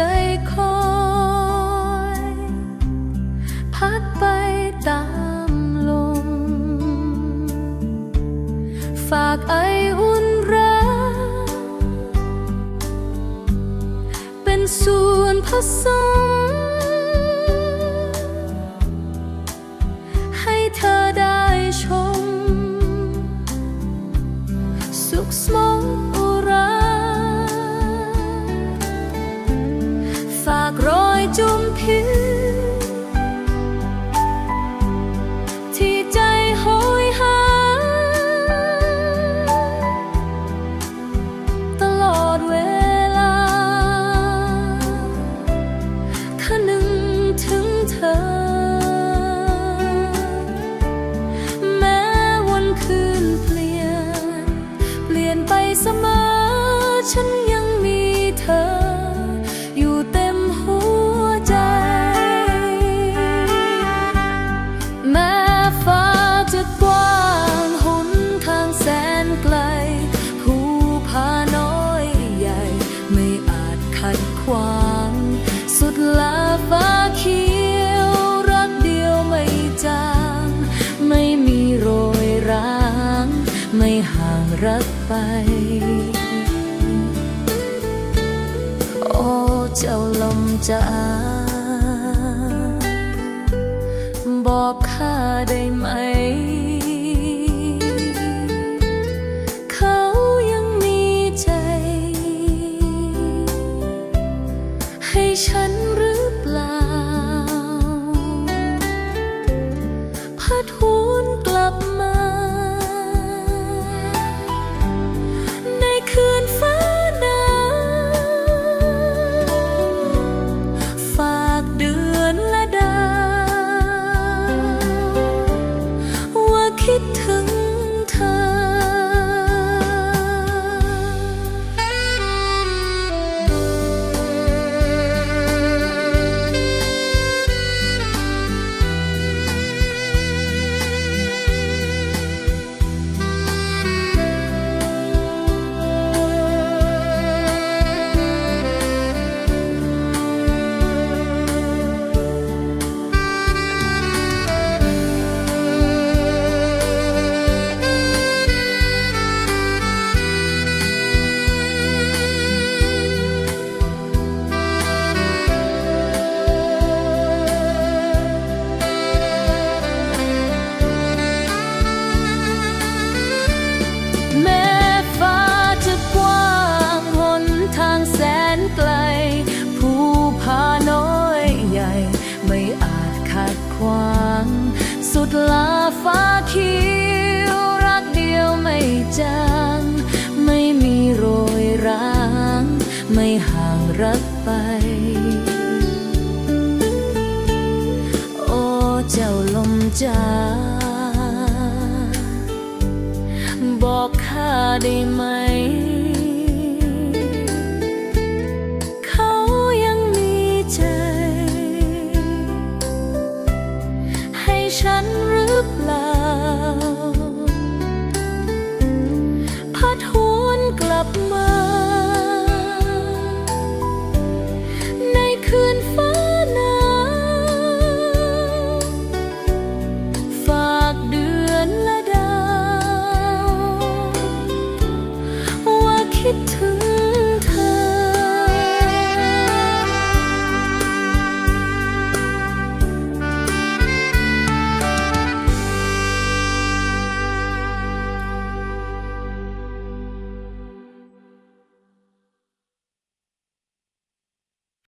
ใจคอยพัดไปตามลม ฝากไออุ่นรักเป็นส่วนผสม ให้เธอได้ชม สุขสมอง จุมพิษที่ใจโหยหา ตลอดเวลาถ้านึงถึงเธอ แม้วันคืนเปลี่ยน เปลี่ยนไปเสมอ ฉันยังมีเธอ วาง สุดลาฟ้าเขียว รักเดียวไม่จาง ไม่มีโรยร้าง ไม่ห่างรักไป โอ้เจ้าลมจ้าบอกข้าได้ไหม ขัดขวาง สุดลาฟ้าเขียวรักเดียวไม่จางไม่มีโรยร้าง ไม่ห่างรักไป โอ้เจ้าลมจ้าบอกข้าได้ไหม